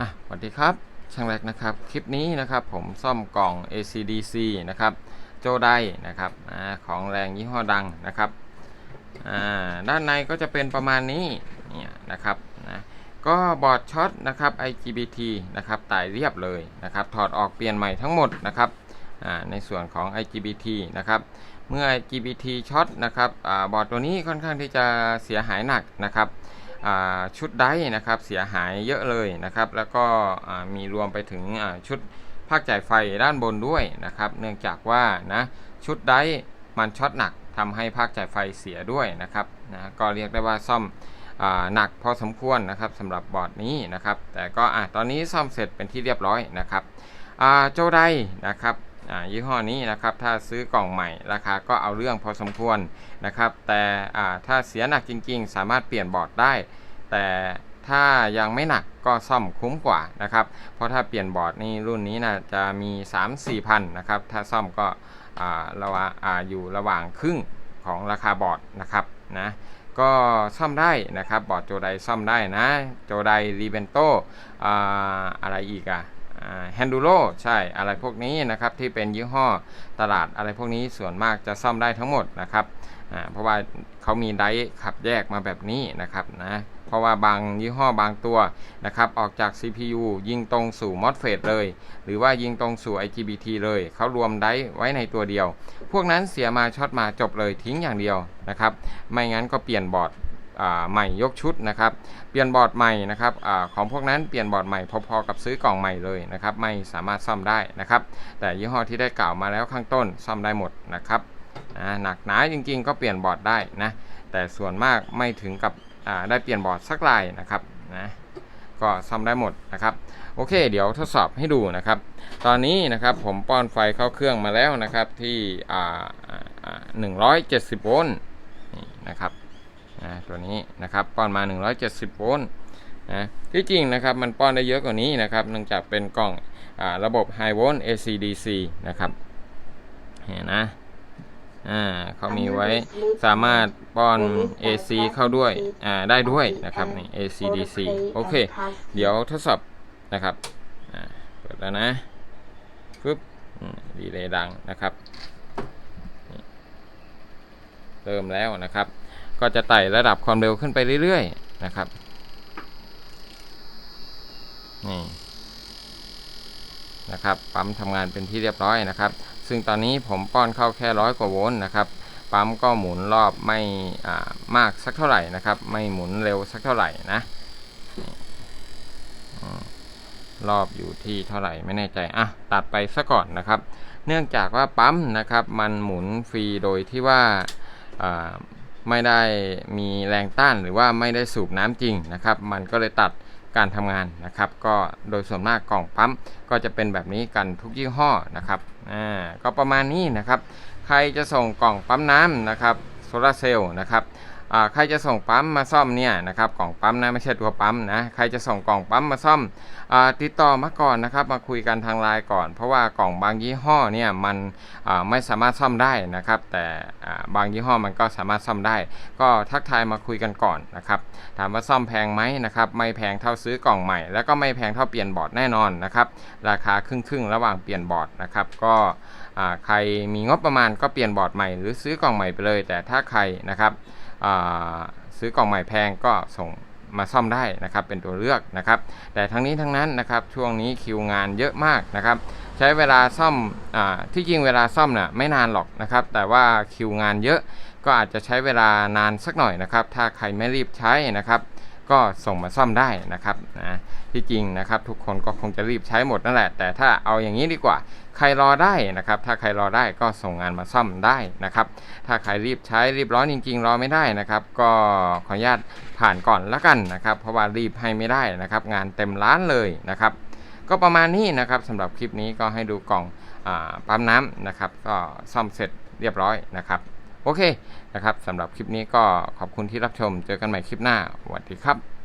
อะสวัสดีครับ ช่างแรกนะครับ คลิปนี้นะครับผมซ่อมกล่อง ACDC นะครับ โจไดนะครับอของแรงยี่ห้อดังนะครับด้านในก็จะเป็นประมาณนี้เนี่ยนะครับนะก็บอร์ดช็อตนะครับ IGBT นะครับตายเรียบเลยนะครับ ถอดออกเปลี่ยนใหม่ทั้งหมดนะครับในส่วนของ IGBT นะครับ เมื่อ IGBT ช็อตนะครับอบอร์ดตัวนี้ค่อนข้างที่จะเสียหายหนักนะครับ ชุดไดร์นะครับเสียหายเยอะเลยนะครับ แล้วก็มีรวมไปถึงชุดภาคจ่ายไฟด้านบนด้วยนะครับ เนื่องจากว่านะชุดไดร์มันช็อตหนักทำให้ภาคจ่ายไฟเสียด้วยนะครับนะก็เรียกได้ว่าซ่อมอหนักพอสมควรนะครับสำหรับบอร์ดนี้นะครับ แต่ก็อตอนนี้ซ่อมเสร็จเป็นที่เรียบร้อยนะครับโจไดนะครับ ยี่ห้อนี้นะครับถ้าซื้อกล่องใหม่ราคาก็เอาเรื่องพอสมควรนะครับแต่ถ้าเสียหนักจริง ๆ สามารถเปลี่ยนบอร์ดได้ แต่ถ้ายังไม่หนักก็ซ่อมคุ้มกว่านะครับเพราะถ้าเปลี่ยนบอร์ดนี่รุ่นนี้นะจะมี 3-4พันนะครับถ้าซ่อมก็อ่าระว่างอ่าอยู่ระหว่างครึ่งของราคาบอร์ดนะครับนะก็ซ่อมได้นะครับบอร์ดโจไดซ่อมได้นะโจไดรีเบนโตออะไรอีกอะ แฮนดูโรใช่อะไรพวกนี้นะครับที่เป็นยี่ห้อตลาดอะไรพวกนี้ส่วนมากจะซ่อมได้ทั้งหมดนะครับเพราะว่าเขามีไดร์ขับแยกมาแบบนี้นะครับนะเพราะว่าบางยี่ห้อบางตัวนะครับออกจาก CPU ยิงตรงสู่ MOSFET เลย หรือว่ายิงตรงสู่ IGBT เลยเขารวมไดร์ไว้ในตัวเดียว พวกนั้นเสียมาช็อตมาจบเลยทิ้งอย่างเดียวนะครับไม่งั้นก็เปลี่ยนบอร์ด ใหม่ยกชุดนะครับ เปลี่ยนบอร์ดใหม่นะครับอของพวกนั้นเปลี่ยนบอร์ดใหม่พอๆกับซื้อกล่องใหม่เลยนะครับ ไม่สามารถซ่อมได้นะครับ แต่ยี่ห้อที่ได้กล่าวมาแล้วข้างต้นซ่อมได้หมดนะครับนะหนักหนาจริงๆ ก็เปลี่ยนบอร์ดได้นะแต่ส่วนมากไม่ถึงกับได้เปลี่ยนบอร์ดสักลายนะครับนะก็ซ่อมได้หมดนะครับโอเค เดี๋ยวทดสอบให้ดูนะครับ ตอนนี้นะครับผมป้อนไฟเข้าเครื่องมาแล้วนะครับที่อ่าอ่า170โวลต์นะครับ นะตัวนี้นะครับป้อนมา 170 โวลต์นะที่จริงนะครับมันป้อนได้เยอะกว่านี้นะครับเนื่องจากเป็นกล่องอระบบ High Volt AC/DC นะครับเห็นนะอ่าเขามีไว้สามารถป้อน AC เข้าด้วยอ่าได้ด้วยนะครับนี่ AC DC โอเค เดี๋ยวทดสอบนะครับอ่าเปิดแล้วนะปึ๊บดีเลยดังนะครับ เริ่มแล้วนะครับ ก็จะไต่ระดับความเร็วขึ้นไปเรื่อยๆนะครับนี่นะครับปั๊มทำงานเป็นที่เรียบร้อยนะครับ ซึ่งตอนนี้ผมป้อนเข้าแค่ร้อยกว่าโวลต์นะครับปั๊มก็หมุนรอบไม่มากสักเท่าไหร่นะครับ ไม่หมุนเร็วสักเท่าไหร่นะรอบอยู่ที่เท่าไหร่ไม่แน่ใจอะตัดไปซะก่อนนะครับ เนื่องจากว่าปั๊มนะครับ มันหมุนฟรีโดยที่ว่า ไม่ได้มีแรงต้านหรือว่าไม่ได้สูบน้ำจริงนะครับ มันก็เลยตัดการทำงานนะครับ ก็โดยส่วนมากกล่องปั๊มก็จะเป็นแบบนี้กันทุกยี่ห้อนะครับอ่าก็ประมาณนี้นะครับ ใครจะส่งกล่องปั๊มน้ำนะครับโซลาเซลล์นะครับ ใครจะส่งปั๊มมาซ่อมเนี่ยนะครับกล่องปั๊มนะไม่ใช่ตัวปั๊มนะใครจะส่งกล่องปั๊มมาซ่อมอติดต่อมาก่อนนะครับมาคุยกันทางไลน์ก่อน เพราะว่ากล่องบางยี่ห้อเนี่ยมันไม่สามารถซ่อมได้นะครับ แต่บางยี่ห้อมันก็สามารถซ่อมได้ ก็ทักทายมาคุยกันก่อนนะครับถามว่าซ่อมแพงไหมนะครับไม่แพงเท่าซื้อกล่องใหม่ แล้วก็ไม่แพงเท่าเปลี่ยนบอร์ดแน่นอนนะครับราคาครึ่งๆระหว่างเปลี่ยนบอร์ดนะครับก็ใครมีงบประมาณก็เปลี่ยนบอร์ดใหม่หรือซื้อกล่องใหม่ไปเลย แต่ถ้าใครนะครับ ซื้อกล่องใหม่แพงก็ส่งมาซ่อมได้นะครับเป็นตัวเลือกนะครับ แต่ทั้งนี้ทั้งนั้นนะครับช่วงนี้คิวงานเยอะมากนะครับ ใช้เวลาซ่อมอที่จริงเวลาซ่อมน่ะไม่นานหรอกนะครับ แต่ว่าคิวงานเยอะก็อาจจะใช้เวลานานสักหน่อยนะครับ ถ้าใครไม่รีบใช้นะครับก็ส่งมาซ่อมได้นะครับนะที่จริงนะครับทุกคนก็คงจะรีบใช้หมดนั่นแหละ แต่ถ้าเอาอย่างนี้ดีกว่า ใครรอได้นะครับ ถ้าใครรอได้ก็ส่งงานมาซ่อมได้นะครับ ถ้าใครรีบใช้รีบร้อนจริง ๆ รอไม่ได้นะครับ ก็ขออนุญาตผ่านก่อนละกันนะครับ เพราะว่ารีบให้ไม่ได้นะครับ งานเต็มร้านเลยนะครับ ก็ประมาณนี้นะครับสำหรับคลิปนี้ก็ให้ดูกล่องอปั๊มน้ำนะครับ ก็ซ่อมเสร็จเรียบร้อยนะครับโอเคนะครับสำหรับคลิปนี้ก็ขอบคุณที่รับชม เจอกันใหม่คลิปหน้าสวัสดีครับ